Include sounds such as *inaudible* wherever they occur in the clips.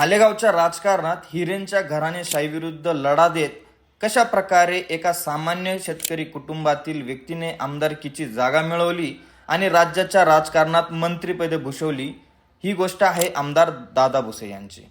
मालेगावच्या राजकारणात हिरेंच्या घराणेशाहीविरुद्ध लढा देत कशा प्रकारे एका सामान्य शेतकरी कुटुंबातील व्यक्तीने आमदारकीची जागा मिळवली आणि राज्याच्या राजकारणात मंत्रिपदे भूषवली ही गोष्ट आहे आमदार दादा भुसे यांची.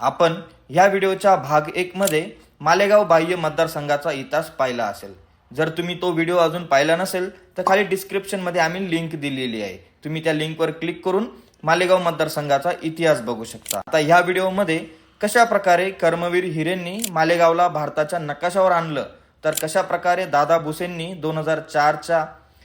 आपण ह्या व्हिडिओच्या भाग एकमध्ये मालेगाव बाह्य मतदारसंघाचा इतिहास पाहिला असेल. जर तुम्ही तो व्हिडिओ अजून पाहिला नसेल तर खाली डिस्क्रिप्शनमध्ये आम्ही लिंक दिलेली आहे. तुम्ही त्या लिंकवर क्लिक करून मालेगाव मतदारसंघाचा इतिहास बघू शकता. आता ह्या व्हिडिओमध्ये कशा प्रकारे कर्मवीर हिरेंनी मालेगावला भारताच्या नकाशावर आणलं? तर कशा प्रकारे दादा भुसेंनी दोन हजार चारच्या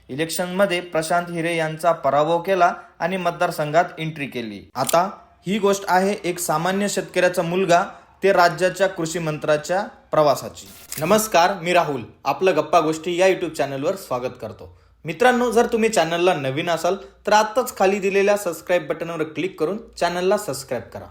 इलेक्शनमध्ये प्रशांत हिरे यांचा पराभव केला आणि मतदारसंघात एंट्री केली? आता ही गोष्ट आहे एक सामान्य शेतकऱ्याचा मुलगा ते राज्याच्या कृषी मंत्र्याच्या प्रवासाची. नमस्कार मी राहुल. आपलं गप्पा गोष्टी या युट्यूब चॅनलवर स्वागत करतो. मित्रांनो जर तुम्ही चॅनलला नवीन असाल तर आत्ताच खाली दिलेल्या सबस्क्राईब बटनवर क्लिक करून चॅनलला सबस्क्राईब करा.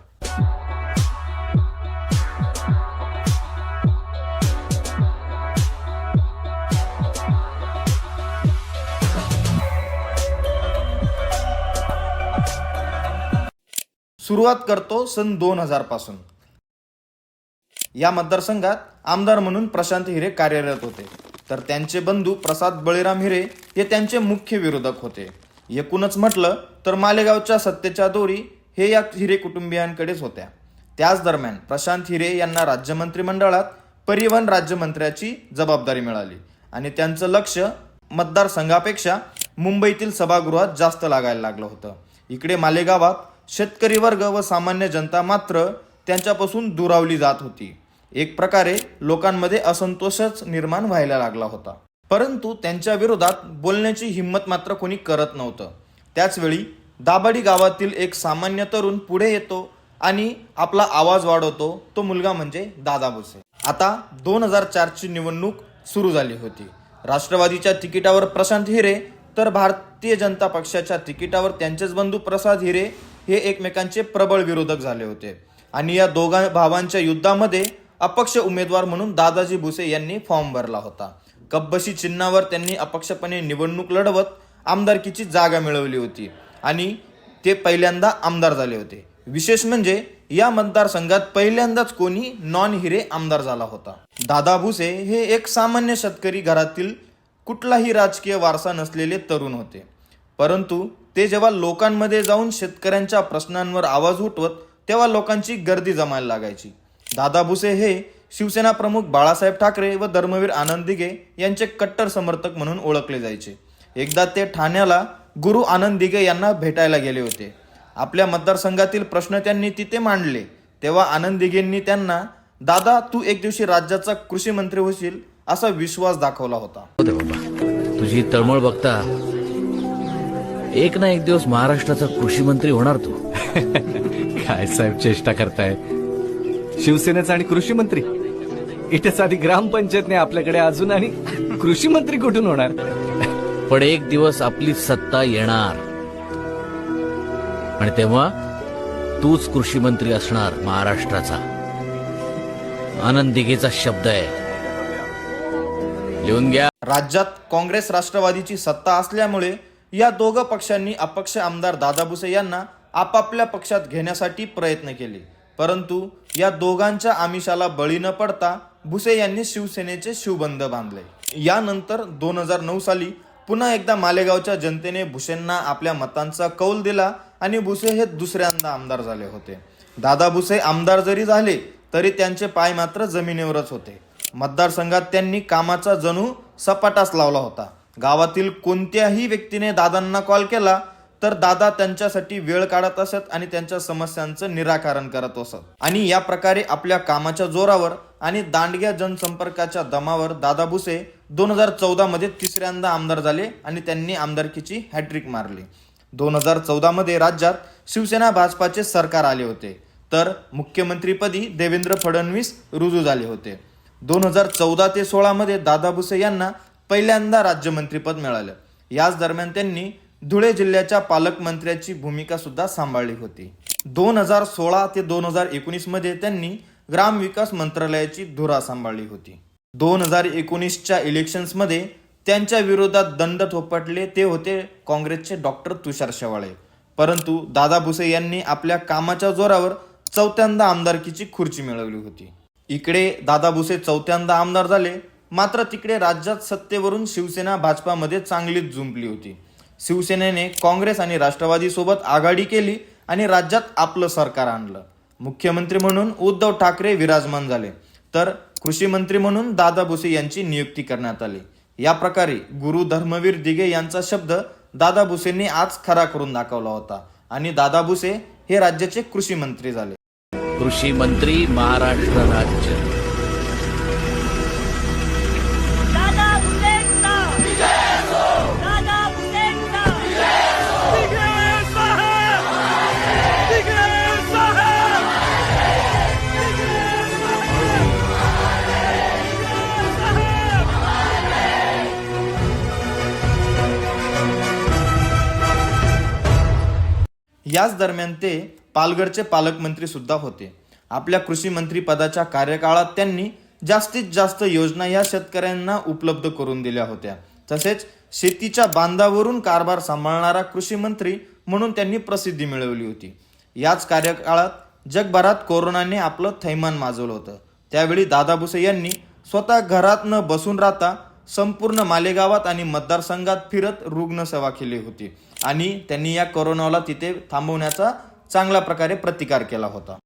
सुरुवात करतो सन दोन हजारपासून. या मतदारसंघात आमदार म्हणून प्रशांत हिरे कार्यरत होते. तर त्यांचे बंधू प्रसाद बळीराम हिरे हे त्यांचे मुख्य विरोधक होते. एकूणच म्हटलं तर मालेगावच्या सत्तेच्या दोरी हे या हिरे कुटुंबियांकडेच होत्या. त्याच दरम्यान प्रशांत हिरे यांना राज्यमंत्री मंडळात परिवहन राज्यमंत्र्याची जबाबदारी मिळाली आणि त्यांचं लक्ष मतदारसंघापेक्षा मुंबईतील सभागृहात जास्त लागायला लागलं होतं. इकडे मालेगावात शेतकरी वर्ग व सामान्य जनता मात्र त्यांच्यापासून दुरावली जात होती. एक प्रकारे लोकांमध्ये असंतोषच निर्माण व्हायला लागला होता. परंतु त्यांच्या विरोधात बोलण्याची हिंमत मात्र कोणी करत नव्हतं. त्याचवेळी दाभाडी गावातील एक सामान्य तरुण पुढे येतो आणि आपला आवाज वाढवतो. तो मुलगा म्हणजे दादा भुसे. आता दोन हजार चारची निवडणूक सुरू झाली होती. राष्ट्रवादीच्या तिकिटावर प्रशांत हिरे तर भारतीय जनता पक्षाच्या तिकिटावर त्यांचेच बंधू प्रसाद हिरे हे एकमेकांचे प्रबळ विरोधक झाले होते. आणि या दोघा भावांच्या युद्धामध्ये अपक्ष उमेदवार म्हणून दादाजी भुसे यांनी फॉर्म भरला होता. कब्बशी चिन्हावर त्यांनी अपक्षपणे निवडणूक लढवत आमदारकीची जागा मिळवली होती आणि ते पहिल्यांदा आमदार झाले होते. विशेष म्हणजे या मतदारसंघात पहिल्यांदाच कोणी नॉन हिरे आमदार झाला होता. दादा भुसे हे एक सामान्य शेतकरी घरातील कुठलाही राजकीय वारसा नसलेले तरुण होते. परंतु ते जेव्हा लोकांमध्ये जाऊन शेतकऱ्यांच्या प्रश्नांवर आवाज उठवत तेव्हा लोकांची गर्दी जमायला लागायची. दादा भुसे हे शिवसेना प्रमुख बाळासाहेब ठाकरे व धर्मवीर आनंद दिघे यांचे कट्टर समर्थक म्हणून ओळखले जायचे. एकदा ते ठाण्याला गुरु आनंद दिघे यांना भेटायला गेले होते. आपल्या मतदारसंघातील प्रश्न त्यांनी तिथे मांडले. तेव्हा आनंद दिघेंनी त्यांना दादा तू एक दिवशी राज्याचा कृषी मंत्री होशील असा विश्वास दाखवला होता. बाबा. तुझी तळमळ बघता एक ना एक दिवस महाराष्ट्राचा कृषी मंत्री होणार तू. *laughs* काय साहेब चेष्टा करताय. शिवसेनेचा आणि कृषी मंत्री. इथेच आधी ग्रामपंचायत नाही आपल्याकडे अजून आणि कृषी मंत्री कुठून होणार? पण एक दिवस आपली सत्ता येणार. आणि तेव्हा तूच कृषी मंत्री असणार महाराष्ट्राचा. आनंद दिघेचा शब्द आहे. लिहून घ्या. राज्यात काँग्रेस राष्ट्रवादीची सत्ता असल्यामुळे या दोघं पक्षांनी अपक्ष आमदार दादा भुसे यांना आपापल्या पक्षात घेण्यासाठी प्रयत्न केले. परंतु या दोघांच्या आमिषाला बळी न पडता भुसे यांनी शिवसेनेचे शिवबंध बांधले. यानंतर दोन हजार नऊ साली पुन्हा एकदा मालेगावच्या जनतेने भुसेंना आपल्या मतांचा कौल दिला आणि भुसे हे दुसऱ्यांदा आमदार झाले होते. दादा भुसे आमदार जरी झाले तरी त्यांचे पाय मात्र जमिनीवरच होते. मतदारसंघात त्यांनी कामाचा जणू सपाटाच लावला होता. गावातील कोणत्याही व्यक्तीने दादांना कॉल केला तर दादा त्यांच्यासाठी वेळ काढत असत आणि त्यांच्या समस्यांचं निराकरण करत असत. आणि या प्रकारे आपल्या कामाच्या जोरावर आणि दांडग्या जनसंपर्काच्या दमावर दादा भुसे दोन हजार चौदा मध्ये तिसऱ्यांदा आमदार झाले आणि त्यांनी आमदारकीची हॅट्रिक मारली. दोन हजार चौदा मध्ये राज्यात शिवसेना भाजपाचे सरकार आले होते. तर मुख्यमंत्रीपदी देवेंद्र फडणवीस रुजू झाले होते. दोन हजार चौदा ते सोळामध्ये दादा भुसे यांना पहिल्यांदा राज्यमंत्रीपद मिळालं. याच दरम्यान त्यांनी धुळे जिल्ह्याच्या पालकमंत्र्याची भूमिका सुद्धा सांभाळली होती. दोन हजार सोळा ते दोन हजार एकोणीसमध्ये त्यांनी ग्रामविकास मंत्रालयाची धुरा सांभाळली होती. दोन हजार एकोणीसच्या इलेक्शन्समध्ये त्यांच्या विरोधात दंड थोपटले ते होते काँग्रेसचे डॉक्टर तुषार शेवाळे. परंतु दादा भुसे यांनी आपल्या कामाच्या जोरावर चौथ्यांदा आमदारकीची खुर्ची मिळवली होती. इकडे दादा भुसे चौथ्यांदा आमदार झाले मात्र तिकडे राज्यात सत्तेवरून शिवसेना भाजपामध्ये चांगलीच जुंपली होती. शिवसेनेने काँग्रेस आणि राष्ट्रवादी सोबत आघाडी केली आणि राज्यात आपलं सरकार आणलं. मुख्यमंत्री म्हणून उद्धव ठाकरे विराजमान झाले. तर कृषी मंत्री म्हणून दादा भुसे यांची नियुक्ती करण्यात आली. या प्रकारे गुरु धर्मवीर दिघे यांचा शब्द दादा भुसेंनी आज खरा करून दाखवला होता आणि दादा भुसे हे राज्याचे कृषी मंत्री झाले. कृषी मंत्री महाराष्ट्र राज्य. याच दरम्यान ते पालघरचे पालकमंत्री सुद्धा होते. आपल्या कृषी मंत्री पदाच्या कार्यकाळात त्यांनी जास्तीत जास्त योजना या शेतकऱ्यांना उपलब्ध करून दिल्या होत्या. तसेच शेतीच्या बांधावरून कारभार सांभाळणारा कृषी मंत्री म्हणून त्यांनी प्रसिद्धी मिळवली होती. याच कार्यकाळात जगभरात कोरोनाने आपलं थैमान माजवलं होतं. त्यावेळी दादा भुसे यांनी स्वतः घरात न बसून राहता संपूर्ण मालेगावात आणि मतदारसंघात फिरत रुग्णसेवा केली होती. आणि त्यांनी या करोनाला तिथे थांबवण्याचा चांगल्या प्रकारे प्रतिकार केला होता.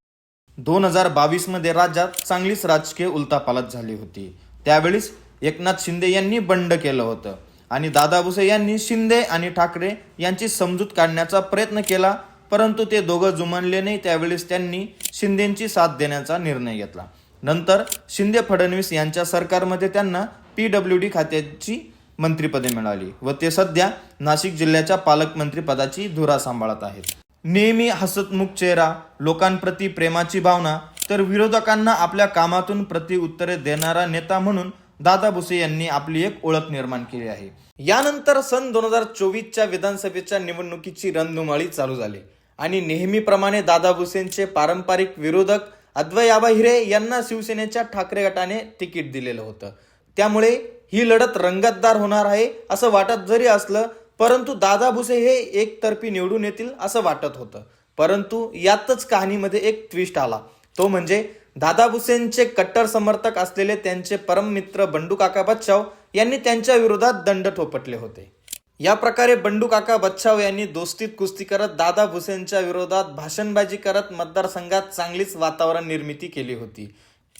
दोन हजार बावीसमध्ये राज्यात चांगलीच राजकीय उलतापालत झाली होती. त्यावेळीच एकनाथ शिंदे यांनी बंड केलं होतं. आणि दादा भुसे यांनी शिंदे आणि ठाकरे यांची समजूत काढण्याचा प्रयत्न केला परंतु ते दोघं जुमानले नाही. त्यावेळेस त्यांनी शिंदेची साथ देण्याचा निर्णय घेतला. नंतर शिंदे फडणवीस यांच्या सरकारमध्ये त्यांना पी डब्ल्यू डी खात्याची मंत्रिपदे मिळाली व ते सध्या नाशिक जिल्ह्याच्या पालकमंत्रीपदाची धुरा सांभाळत आहेत. नेहमी हसतमुख चेहरा लोकांप्रती प्रेमाची भावना तर विरोधकांना आपल्या कामातून प्रति उत्तरे देणारा नेता म्हणून दादा भुसे यांनी आपली एक ओळख निर्माण केली आहे. यानंतर सन दोन हजार चोवीसच्या विधानसभेच्या निवडणुकीची रणधुमाळी चालू झाली आणि नेहमीप्रमाणे दादा भुसेंचे पारंपरिक विरोधक अद्वय आबा हिरे यांना शिवसेनेच्या ठाकरे गटाने तिकीट दिलेलं होतं. त्यामुळे ही लढत रंगतदार होणार आहे असं वाटत जरी असलं परंतु दादा भुसे हे एकतर्फी निवडून येतील असं वाटत होतं. परंतु यातच कहाणीमध्ये एक ट्विस्ट आला. तो म्हणजे दादा भुसेंचे कट्टर समर्थक असलेले त्यांचे परम मित्र बंडू काका बच्चाव यांनी त्यांच्या विरोधात दंड ठोपटले होते. या प्रकारे बंडू काका बच्छाव यांनी दोस्तीत कुस्ती करत दादा भुसेंच्या विरोधात भाषणबाजी करत मतदारसंघात चांगलीच वातावरण निर्मिती केली होती.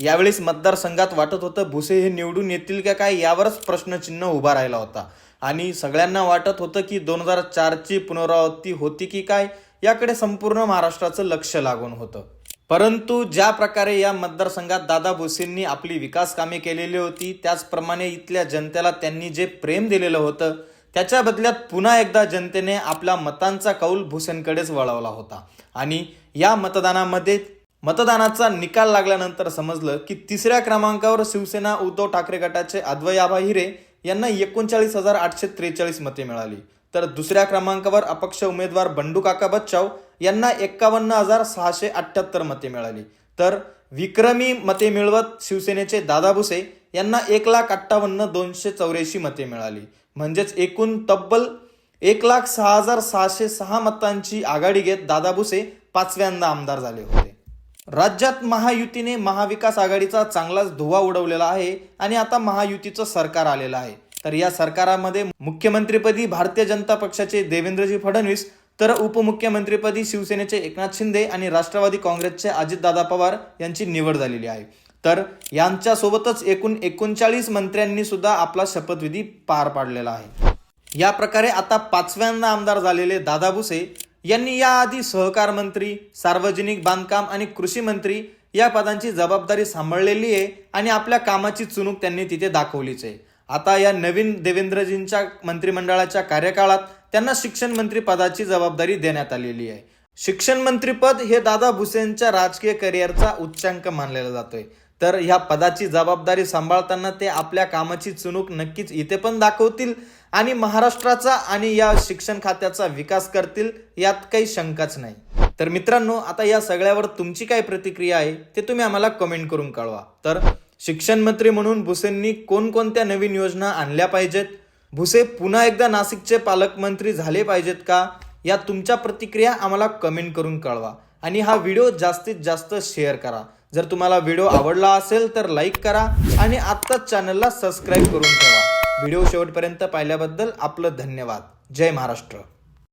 यावेळेस मतदारसंघात वाटत होतं भुसे हे निवडून येतील का काय यावरच प्रश्नचिन्ह उभा राहिला होता. आणि सगळ्यांना वाटत होतं की दोन हजार चारची पुनरावृत्ती होती की काय याकडे संपूर्ण महाराष्ट्राचं लक्ष लागून होतं. परंतु ज्या प्रकारे या मतदारसंघात दादा भुसेंनी आपली विकास कामे केलेली होती त्याचप्रमाणे इथल्या जनतेला त्यांनी जे प्रेम दिलेलं होतं त्याच्या बदल्यात पुन्हा एकदा जनतेने आपला मतांचा कौल भुसेंकडेच वळवला होता. आणि या मतदानामध्ये मतदानाचा निकाल लागल्यानंतर समजलं की तिसऱ्या क्रमांकावर शिवसेना उद्धव ठाकरे गटाचे अद्वय हिरे यांना एकोणचाळीस हजार आठशे त्रेचाळीस मते मिळाली. तर दुसऱ्या क्रमांकावर अपक्ष उमेदवार बंडू काका बच्चाव यांना एक्कावन्न हजार सहाशे अठ्ठ्याहत्तर मते मिळाली. तर विक्रमी मते मिळवत शिवसेनेचे दादा भुसे यांना एक लाख अठ्ठावन्न दोनशे चौऱ्याऐंशी मते मिळाली. म्हणजेच एकूण तब्बल एक लाख सहा हजार सहाशे सहा मतांची आघाडी घेत दादा भुसे पाचव्यांदा आमदार झाले होते. राज्यात महायुतीने महाविकास आघाडीचा चांगलाच धुवा उडवलेला आहे आणि आता महायुतीचं सरकार आलेलं आहे. तर या सरकारामध्ये मुख्यमंत्रीपदी भारतीय जनता पक्षाचे देवेंद्रजी फडणवीस तर उपमुख्यमंत्रीपदी शिवसेनेचे एकनाथ शिंदे आणि राष्ट्रवादी काँग्रेसचे अजितदादा पवार यांची निवड झालेली आहे. तर यांच्यासोबतच एकूण एकोणचाळीस मंत्र्यांनी सुद्धा आपला शपथविधी पार पाडलेला आहे. या प्रकारे आता पाचव्यांदा आमदार झालेले दादा भुसे यांनी याआधी सहकार मंत्री सार्वजनिक बांधकाम आणि कृषी मंत्री या पदांची जबाबदारी सांभाळलेली आहे आणि आपल्या कामाची चुणूक त्यांनी तिथे दाखवलीच आहे. आता या नवीन देवेंद्रजींच्या मंत्रिमंडळाच्या कार्यकाळात त्यांना शिक्षण मंत्री पदाची जबाबदारी देण्यात आलेली आहे. शिक्षण मंत्रीपद हे दादा भुसेंच्या राजकीय करिअरचा उच्चांक मानलेला जातोय. तर ह्या पदाची जबाबदारी सांभाळताना ते आपल्या कामाची चुणूक नक्कीच इथे पण दाखवतील आणि महाराष्ट्राचा आणि या शिक्षण खात्याचा विकास करतील यात काही शंकाच नाही. तर मित्रांनो आता या सगळ्यावर तुमची काय प्रतिक्रिया आहे ते तुम्ही आम्हाला कमेंट करून कळवा. तर शिक्षण मंत्री म्हणून भुसेंनी कोणकोणत्या नवीन योजना आणल्या पाहिजेत? भुसे पुन्हा एकदा नाशिकचे पालकमंत्री झाले पाहिजेत का? या तुमच्या प्रतिक्रिया आम्हाला कमेंट करून कळवा. आणि हा व्हिडिओ जास्तीत जास्त शेअर करा. जर तुम्हाला व्हिडिओ आवडला असेल तर लाईक करा आणि आत्ताच चॅनलला सबस्क्राईब करून ठेवा. व्हिडिओ शेवटपर्यंत पाहिल्याबद्दल आपलं धन्यवाद. जय महाराष्ट्र.